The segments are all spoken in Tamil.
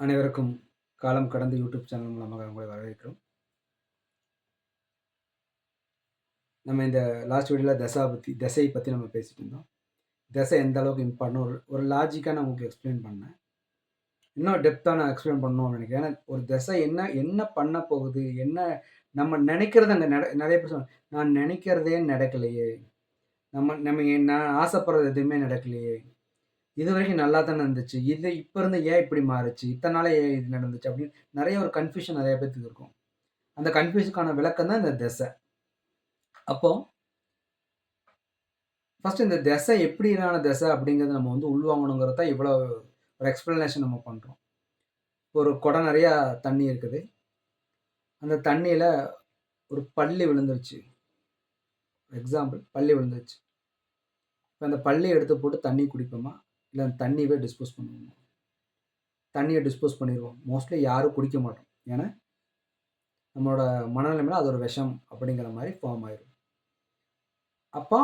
அனைவருக்கும் காலம் கடந்த யூடியூப் சேனல் மூலமாக உங்களை வரவேற்கிறோம். நம்ம இந்த லாஸ்ட் வீடியோவில் தசா பற்றி தசையை பற்றி நம்ம பேசிட்டு இருந்தோம். தசை எந்த அளவுக்கு இம்பார்ட்டன் ஒரு ஒரு லாஜிக்காக நான் உங்களுக்கு எக்ஸ்பிளைன் பண்ணேன். இன்னும் டெப்த்தாக நான் எக்ஸ்பிளைன் பண்ணணும்னு நினைக்கிறேன். ஏன்னா ஒரு தசை என்ன என்ன பண்ண போகுது? என்ன நம்ம நினைக்கிறத அங்கே நட நிறைய பேர் சொல்லுவாங்க நான் நினைக்கிறதே நடக்கலையே. நம்ம நம்ம நான் ஆசைப்படுறது எதுவுமே நடக்கலையே. இது வரைக்கும் நல்லா தானே இருந்துச்சு. இது இப்போ இருந்து ஏன் இப்படி மாறுச்சு? இத்தனை நாளே ஏன் இது நடந்துச்சு? அப்படின்னு நிறைய ஒரு கன்ஃபியூஷன் நிறைய பேர்த்துக்கு இருக்கும். அந்த கன்ஃபியூஷனுக்கான விளக்கம் தான் இந்த திசை. அப்போ ஃபர்ஸ்ட் இந்த திசை எப்படியான திசை அப்படிங்கிறத நம்ம வந்து உள்வாங்கணுங்கிறத இவ்வளோ ஒரு எக்ஸ்பிளனேஷன் நம்ம பண்ணுறோம் ஒரு குடம் நிறையா தண்ணி இருக்குது. அந்த தண்ணியில் ஒரு பள்ளி விழுந்துருச்சு. எக்ஸாம்பிள் பள்ளி விழுந்துருச்சு. இப்போ அந்த பள்ளி எடுத்து போட்டு தண்ணி குடிப்போமா? இல்லை தண்ணியவே டிஸ்போஸ் பண்ணுவோம். தண்ணியை டிஸ்போஸ் பண்ணிடுவோம். மோஸ்ட்லி யாரும் குடிக்க மாட்டோம். ஏன்னா நம்மளோட மனநிலைமையில் அது ஒரு விஷம் அப்படிங்கிற மாதிரி ஃபார்ம் ஆயிடும் அப்போ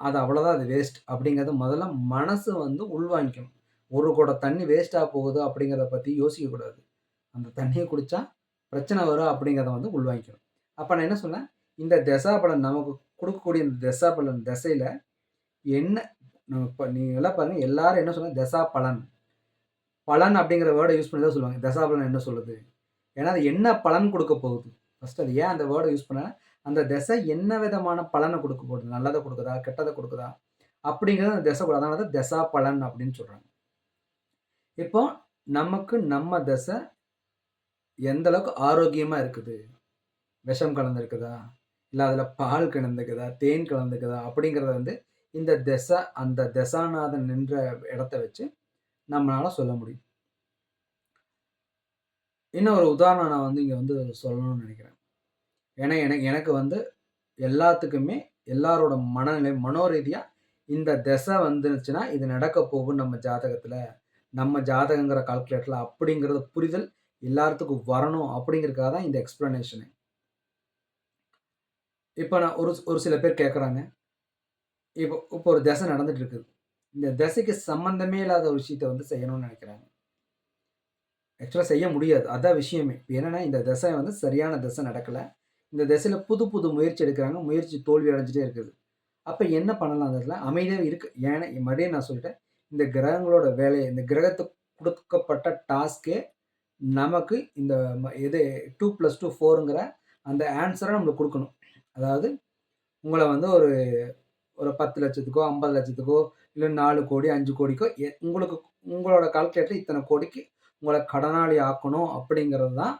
அது அவ்வளோதான் அது வேஸ்ட் அப்படிங்கிறது முதல்ல மனசு வந்து உள்வாங்கிக்கணும். ஒரு கூட தண்ணி வேஸ்ட்டாக போகுது அப்படிங்கிறத பற்றி யோசிக்கக்கூடாது அந்த தண்ணியை குடித்தா பிரச்சனை வரும் அப்படிங்கிறத வந்து உள்வாங்கிக்கணும். அப்போ நான் என்ன சொன்னேன்? இந்த தசாபலன் நமக்கு கொடுக்கக்கூடிய இந்த தசாபலன் திசையில் என்ன நம்ம இப்போ நீங்கள் எல்லாம் பாருங்கள் எல்லாரும் என்ன சொன்னால் தசா பலன். பலன் அப்படிங்கிற வேர்டை யூஸ் பண்ணி தான் சொல்லுவாங்க. தசா பலன் என்ன சொல்லுது? ஏன்னா அது என்ன பலன் கொடுக்க போகுது? ஃபஸ்ட் அது ஏன் அந்த வேர்டை யூஸ் பண்ண அந்த திசை என்ன விதமான பலனை கொடுக்க போகுது? நல்லதை கொடுக்குதா? கெட்டதை கொடுக்குதா? அப்படிங்கிறது அந்த திசை கூட அதனால தான் தசா பலன் அப்படின்னு சொல்கிறாங்க இப்போ நமக்கு நம்ம திசை எந்த அளவுக்கு ஆரோக்கியமாக இருக்குது? விஷம் கலந்துருக்குதா? இல்லை அதில் பால் கலந்துக்குதா தேன் கலந்துக்குதா அப்படிங்கிறத வந்து இந்த திசை அந்த திசாநாதன் நின்ற இடத்த வச்சு நம்மளால சொல்ல முடியும். இன்னும் ஒரு உதாரணம் நான் வந்து இங்கே வந்து சொல்லணும்னு நினைக்கிறேன். ஏன்னா எனக்கு எனக்கு வந்து எல்லாத்துக்குமே எல்லாரோட மனநிலை மனோரீதியாக இந்த திசை வந்துருச்சுன்னா இது நடக்க போகும் நம்ம ஜாதகத்தில் நம்ம ஜாதகங்கிற கால்குலேட்டரில் அப்படிங்கிறத புரிதல் எல்லாத்துக்கும் வரணும் அப்படிங்கிறதுக்காக தான் இந்த எக்ஸ்ப்ளனேஷனு இப்போ நான் ஒரு ஒரு சில பேர் கேட்குறாங்க இப்போ இப்போ ஒரு திசை நடந்துட்டு இருக்குது இந்த திசைக்கு சம்மந்தமே இல்லாத ஒரு விஷயத்த வந்து செய்யணும்னு நினைக்கிறாங்க. ஆக்சுவலாக செய்ய முடியாது. அதான் விஷயமே. இப்போ என்னென்னா இந்த திசை வந்து சரியான திசை நடக்கலை. இந்த திசையில் புது புது முயற்சி எடுக்கிறாங்க. முயற்சி தோல்வி அடைஞ்சிட்டே இருக்குது. அப்போ என்ன பண்ணலாம் அந்த இடத்துல? அமைதியாக இருக்கு. ஏன்னா மறுபடியும் நான் சொல்லிட்டேன். இந்த கிரகங்களோட வேலையை இந்த கிரகத்துக்கு கொடுக்கப்பட்ட டாஸ்க்கே நமக்கு இந்த இது டூ ப்ளஸ் டூ ஃபோருங்கிற அந்த ஆன்சரை நம்மளுக்கு கொடுக்கணும். அதாவது உங்களை வந்து ஒரு ஒரு பத்து லட்சத்துக்கோ ஐம்பது லட்சத்துக்கோ இல்லை நாலு கோடி அஞ்சு கோடிக்கோ உங்களுக்கு உங்களோட கால்குலேட்டர் இத்தனை கோடிக்கு உங்களை கடனாளி ஆக்கணும் அப்படிங்கிறது தான்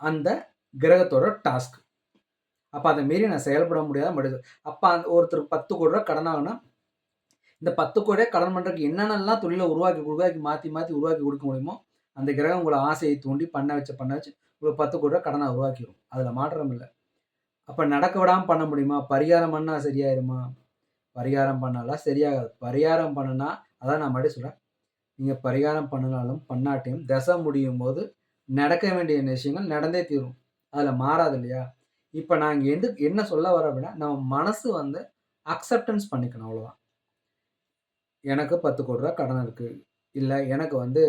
அந்த கிரகத்தோட டாஸ்க் அப்போ அதை மீறி நான் செயல்பட முடியாத முடியுது அப்போ அந்த ஒருத்தருக்கு பத்து கோடி ரூபா கடன் ஆகுனா இந்த பத்து கோடி கடன் பண்ணுறதுக்கு என்னென்னலாம் தொழிலை உருவாக்கி உருவாக்கி மாற்றி மாற்றி உருவாக்கி கொடுக்க முடியுமோ அந்த கிரகம் உங்களை ஆசையை தூண்டி பண்ண வச்ச பண்ண வச்சு உங்களுக்கு பத்து கோடி ரூபா கடனை உருவாக்கிடும் அதில் மாற்றம் இல்லை. அப்போ நடக்க விடாமல் பண்ண முடியுமா? பரிகாரம் பண்ணால் சரியாயிருமா? பரிகாரம் பண்ணாலாம் சரியாகாது. பரிகாரம் பண்ணுனா அதான் நான் மறுபடியும் சொல்கிறேன் நீங்கள் பரிகாரம் பண்ணினாலும் பண்ணாட்டையும் தசை முடியும் போது நடக்க வேண்டிய விஷயங்கள் நடந்தே தீரும். அதில் மாறாது இல்லையா? இப்போ நான் இங்கே எது என்ன சொல்ல வர அப்படின்னா நம்ம மனசு வந்து அக்செப்டன்ஸ் பண்ணிக்கணும் அவ்வளோதான் எனக்கு பத்து கோடி ரூபா கடன் இருக்குது இல்லை எனக்கு வந்து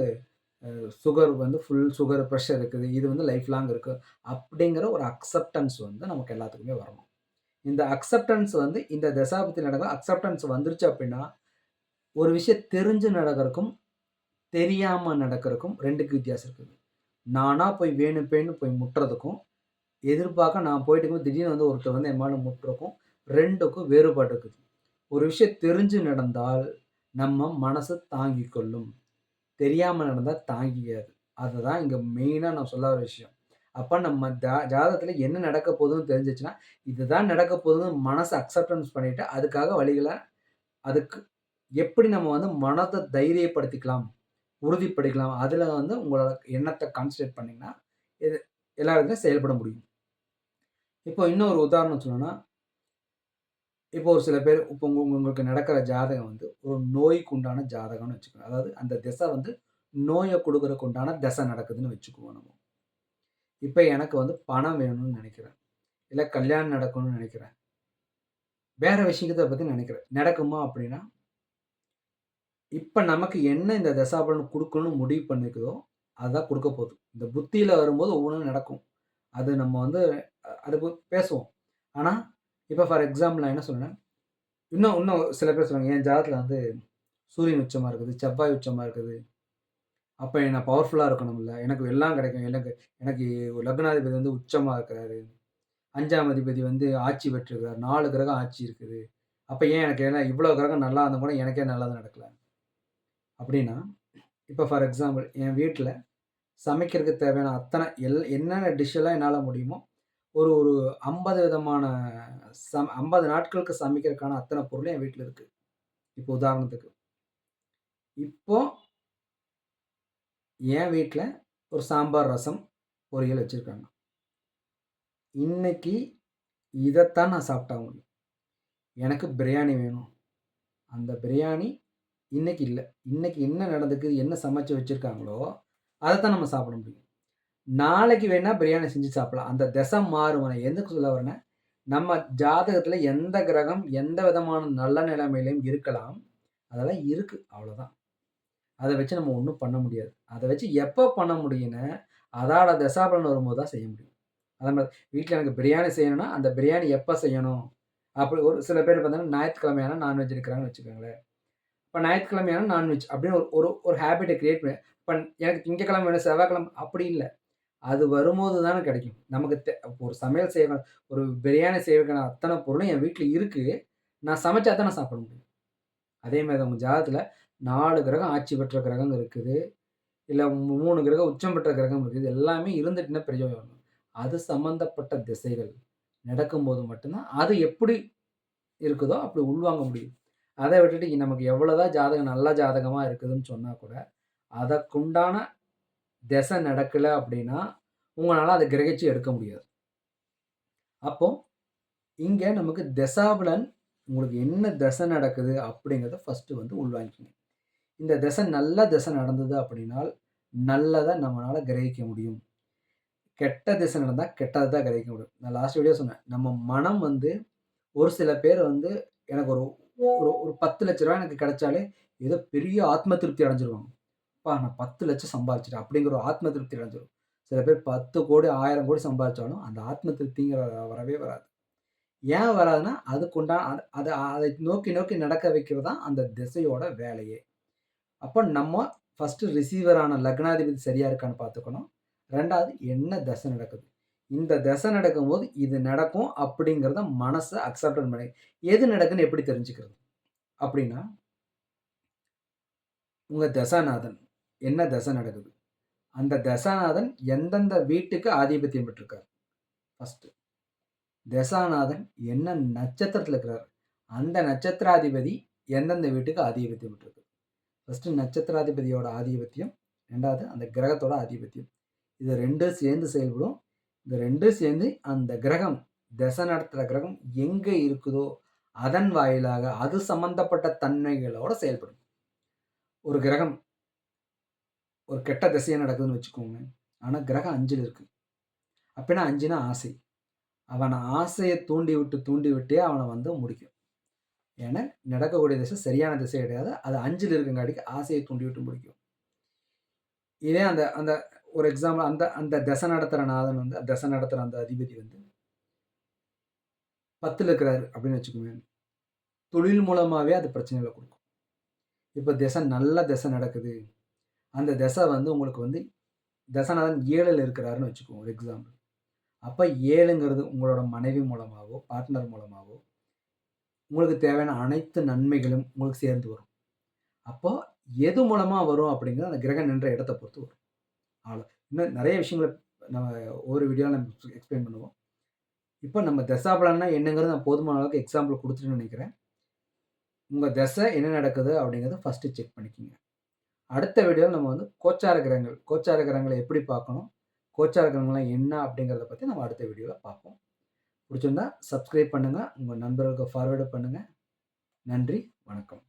சுகர் வந்து ஃபுல் சுகர் ப்ரெஷர் இருக்குது. இது வந்து லைஃப் லாங் இருக்குது அப்படிங்கிற ஒரு அக்செப்டன்ஸ் வந்து நமக்கு எல்லாத்துக்குமே வரணும். இந்த அக்செப்டன்ஸ் வந்து இந்த தசாபத்தில் நடக்கும் அக்செப்டன்ஸ் வந்துருச்சு அப்படின்னா ஒரு விஷயம் தெரிஞ்சு நடக்கிறதுக்கும் தெரியாமல் நடக்கிறதுக்கும் ரெண்டுக்கு வித்தியாசம் இருக்குது. நானாக போய் வேணும் பேன்னு போய் முட்டுறதுக்கும் எதிர்பார்க்க நான் போயிட்டு திடீர்னு வந்து ஒருத்தர் வந்து என் மேலே முட்டுறக்கும் ரெண்டுக்கும் வேறுபாடு இருக்குது. ஒரு விஷயம் தெரிஞ்சு நடந்தால் நம்ம மனசு தாங்கிக் கொள்ளும். தெரியாமல் நடந்தால் தாங்கிக்காது. அதுதான் இங்கே மெயினாக நான் சொல்ல ஒரு விஷயம். அப்போ நம்ம ஜா ஜாதகத்தில் என்ன நடக்க போகுதுன்னு தெரிஞ்சிச்சுன்னா இதுதான் நடக்க போகுதுன்னு மனசை அக்செப்டன்ஸ் பண்ணிவிட்டு அதுக்காக வழிகளை அதுக்கு எப்படி நம்ம வந்து மனத்தை தைரியப்படுத்திக்கலாம் உறுதிப்படுத்திக்கலாம் அதில் வந்து உங்களோட எண்ணத்தை கான்சன்ட்ரேட் பண்ணிங்கன்னா இது எல்லா செயல்பட முடியும். இப்போ இன்னொரு உதாரணம் சொல்லணும்னா இப்போ ஒரு சில பேர் இப்போ உங்க உங்களுக்கு நடக்கிற ஜாதகம் வந்து ஒரு நோய்க்கு உண்டான ஜாதகம்னு வச்சுக்கணும் அதாவது அந்த திசை வந்து நோயை கொடுக்குறக்கு உண்டான திசை நடக்குதுன்னு வச்சுக்குவோம் நம்ம. இப்போ எனக்கு வந்து பணம் வேணும்னு நினைக்கிறேன். இல்லை கல்யாணம் நடக்கணும்னு நினைக்கிறேன். வேற விஷயத்தை பற்றி நினைக்கிறேன். நடக்குமா அப்படின்னா இப்போ நமக்கு என்ன இந்த தசாபலன் கொடுக்கணும்னு முடிவு பண்ணிக்கிறதோ அதான் கொடுக்க போகுது. இந்த புத்தியில் வரும்போது ஒவ்வொன்றும் நடக்கும். அது நம்ம வந்து அது பேசுவோம். ஆனால் இப்போ ஃபார் எக்ஸாம்பிள் நான் என்ன சொன்னேன் இன்னும் இன்னும் சில பேர் சொல்லுவாங்க, என் ஜாதத்தில் வந்து சூரியன் உச்சமாக இருக்குது, செவ்வாய் உச்சமாக இருக்குது. அப்போ நான் பவர்ஃபுல்லாக இருக்கணும்ல. எனக்கு எல்லாம் கிடைக்கும். எனக்கு எனக்கு லக்னாதிபதி வந்து உச்சமாக இருக்கிறாரு. அஞ்சாம் அதிபதி வந்து ஆட்சி பெற்றிருக்கிறார். நாலு கிரகம் ஆட்சி இருக்குது. அப்போ ஏன் எனக்கு ஏன்னா இவ்வளோ கிரகம் நல்லா இருந்தால் கூட எனக்கே நல்லா நடக்கல. அப்படின்னா, இப்போ ஃபார் எக்ஸாம்பிள் என் வீட்டில் சமைக்கிறதுக்கு தேவையான அத்தனை எல் என்னென்ன டிஷ்ஷெல்லாம் என்னால் முடியுமோ, ஒரு ஒரு 50 விதமான சம் 50 நாட்களுக்கு சமைக்கிறதுக்கான அத்தனை பொருளும் என் வீட்டில் இருக்குது இப்போ உதாரணத்துக்கு. இப்போ என் வீட்டில் ஒரு சாம்பார், ரசம், பொரியல் வச்சுருக்காங்க இன்னைக்கு இதைத்தான் நான் சாப்பிட்டாங்க எனக்கு பிரியாணி வேணும். அந்த பிரியாணி இன்னைக்கு இல்லை இன்னைக்கு என்ன நடந்துக்குது என்ன சமைச்சு வச்சுருக்காங்களோ அதைத்தான் நம்ம சாப்பிட முடியும். நாளைக்கு வேணா பிரியாணி செஞ்சு சாப்பிடலாம். அந்த திசை மாறும். எதுக்கு சொல்ல வரேன்னா, நம்ம ஜாதகத்துல எந்த கிரகம் எந்த விதமான நல்ல நிலைமையிலையும் இருக்கலாம். அதெல்லாம் இருக்கு. அவ்வளோதான். அதை வச்சு நம்ம ஒன்றும் பண்ண முடியாது. அதை வச்சு எப்போ பண்ண முடியும்னா, அதோட தசாபலன் வரும்போது தான் செய்ய முடியும். அதே மாதிரி வீட்டில் எனக்கு பிரியாணி செய்யணும்னா, அந்த பிரியாணி எப்போ செய்யணும்? அப்படி ஒரு சில பேர் பார்த்தீங்கன்னா, ஞாயிற்றுக்கிழமையான நான்வெஜ் எடுக்கிறாங்கன்னு வச்சுக்கோங்களேன். இப்போ ஞாயிற்றுக்கிழமையான நான்வெஜ் அப்படின்னு ஒரு ஒரு ஒரு ஹேபிட்ட கிரியேட் பண்ணி இப்போ எனக்கு திங்கக்கிழமை வேணும், செவ்வாய்க்கிழமை அப்படி இல்லை அது வரும்போது தானே கிடைக்கும். நமக்கு தே ஒரு சமையல் செய்வ ஒரு பிரியாணி செய்வதற்கான அத்தனை பொருளும் என் வீட்டில் இருக்குது நான் சமைச்சா தான் நான் சாப்பிட முடியும். அதே மாதிரி தான் உங்க ஜாதகத்துல 4 கிரகம் ஆட்சி பெற்ற கிரகம் இருக்குது. இல்லை மூணு கிரகம் உச்சம் பெற்ற கிரகம் இருக்குது. எல்லாமே இருந்துட்டுன்னா பிரயோஜனம். அது சம்மந்தப்பட்ட திசைகள் நடக்கும்போது மட்டும்தான் அது எப்படி இருக்குதோ அப்படி உள்வாங்க முடியும். அதை விட்டுட்டு நமக்கு எவ்வளோதான் ஜாதகம் நல்ல ஜாதகமாக இருக்குதுன்னு சொன்னால் கூட, அதற்குண்டான திசை நடக்கல அப்படின்னா, உங்களால் அதை கிரகிச்சு எடுக்க முடியாது. அப்போ, இங்கே நமக்கு திசாபலன் உங்களுக்கு என்ன திசை நடக்குது அப்படிங்கிறத ஃபர்ஸ்ட்டு வந்து உள்வாங்கிக்கணும் இந்த திசை நல்ல திசை நடந்தது அப்படின்னால், நல்லதை நம்மளால் கிரகிக்க முடியும். கெட்ட திசை நடந்தால் கெட்டத தான் கிரகிக்க முடியும். நான் லாஸ்ட் வீடியோ சொன்னேன். நம்ம மனம் வந்து ஒரு சில பேர் வந்து எனக்கு ஒரு ஒரு ஒரு ரூ. 10,00,000 எனக்கு கிடைச்சாலே, ஏதோ பெரிய ஆத்ம திருப்தி அடைஞ்சிருவாங்க. அப்பா நான் பத்து லட்சம் சம்பாதிச்சிட்டேன் அப்படிங்கிற ஒரு ஆத்ம திருப்தி அடைஞ்சிடும் சில பேர் பத்து கோடி ஆயிரம் கோடி சம்பாதிச்சாலும், அந்த ஆத்ம திருப்திங்கிற வரவே வராது. ஏன் வராதுன்னா, அதுக்குண்டான அது அதை நோக்கி நோக்கி நடக்க வைக்கிறது தான் அந்த திசையோட வேலையே. அப்போ நம்ம ஃபர்ஸ்ட்டு ரிசீவரான லக்னாதிபதி சரியாக இருக்கான்னு பார்த்துக்கணும். ரெண்டாவது என்ன திசை நடக்குது. இந்த திசை நடக்கும்போது இது நடக்கும் அப்படிங்கிறத மனசை அக்செப்டன் பண்ணி எது நடக்குன்னு எப்படி தெரிஞ்சுக்கிறது? அப்படின்னா உங்கள் தசாநாதன் என்ன தசை நடக்குது? அந்த தசாநாதன் எந்தெந்த வீட்டுக்கு ஆதிபத்தியம் பெற்றிருக்கார்? ஃபஸ்ட்டு தசாநாதன் என்ன நட்சத்திரத்தில் இருக்கிறார்? அந்த நட்சத்திராதிபதி எந்தெந்த வீட்டுக்கு ஆதிபத்தியம் பெற்றிருக்கு? ஃபர்ஸ்ட்டு நட்சத்திராதிபதியோட ஆதிபத்தியம். ரெண்டாவது அந்த கிரகத்தோட ஆதிபத்தியம். இது ரெண்டும் சேர்ந்து செயல்படும். இந்த ரெண்டும் சேர்ந்து அந்த கிரகம், திசை நடத்துகிற கிரகம் எங்கே இருக்குதோ, அதன் வாயிலாக அது சம்மந்தப்பட்ட தன்மைகளோடு செயல்படும். ஒரு கிரகம் ஒரு கெட்ட திசையாக நடக்குதுன்னு வச்சுக்கோங்க. ஆனால் கிரகம் அஞ்சில் இருக்குது அப்படின்னா அஞ்சுனா ஆசை. அவனை ஆசையை தூண்டி விட்டு, தூண்டி விட்டே அவனை வந்து முடிக்கும். ஏன்னா, நடக்கக்கூடிய திசை சரியான திசை கிடையாது. அது அஞ்சில் இருக்கங்காட்டிக்கு ஆசையை தூண்டி விட்டு முடிக்கும். இதே அந்த அந்த ஒரு எக்ஸாம்பிள் அந்த அந்த திசை நடத்துகிற நாதன் வந்து திசை நடத்துகிற அந்த அதிபதி வந்து 10ல இருக்கிறாரு அப்படின்னு வச்சுக்கோங்களேன். தொழில் மூலமாகவே அது பிரச்சனைகளை கொடுக்கும் இப்போ திசை நல்ல திசை நடக்குது. அந்த திசை வந்து உங்களுக்கு வந்து தசநாதன் ஏழில் இருக்கிறாருன்னு வச்சுக்கோங்க ஒரு எக்ஸாம்பிள். அப்போ ஏழுங்கிறது உங்களோட மனைவி மூலமாகவோ பார்ட்னர் மூலமாகவோ உங்களுக்கு தேவையான அனைத்து நன்மைகளும் உங்களுக்கு சேர்ந்து வரும். அப்போ எது மூலமாக வரும் அப்படிங்கிறது அந்த கிரகம் நின்ற இடத்த பொறுத்து வரும். அவ்வளோ. இன்னும் நிறைய விஷயங்கள நம்ம ஒவ்வொரு வீடியோவில் நம்ம எக்ஸ்பிளைன் பண்ணுவோம். இப்போ நம்ம தசாபலன்னா என்னங்கிறது நான் போதுமான அளவுக்கு எக்ஸாம்பிள் குடுத்துட்டேன்னு நினைக்கிறேன் உங்கள் திசை என்ன நடக்குது அப்படிங்கிறத ஃபர்ஸ்ட்டு செக் பண்ணிக்கங்க. அடுத்த வீடியோவில் நம்ம வந்து கோச்சார கிரகங்கள், கோச்சார கிரகங்களை எப்படி பார்க்கணும்? கோச்சார கிரகங்கள்லாம் என்ன அப்படிங்கிறத பற்றி நம்ம அடுத்த வீடியோவில் பார்ப்போம். பிடிச்சிருந்தா சப்ஸ்கிரைப் பண்ணுங்கள் உங்கள் நண்பர்களுக்கு ஃபார்வேர்டு பண்ணுங்கள் நன்றி, வணக்கம்.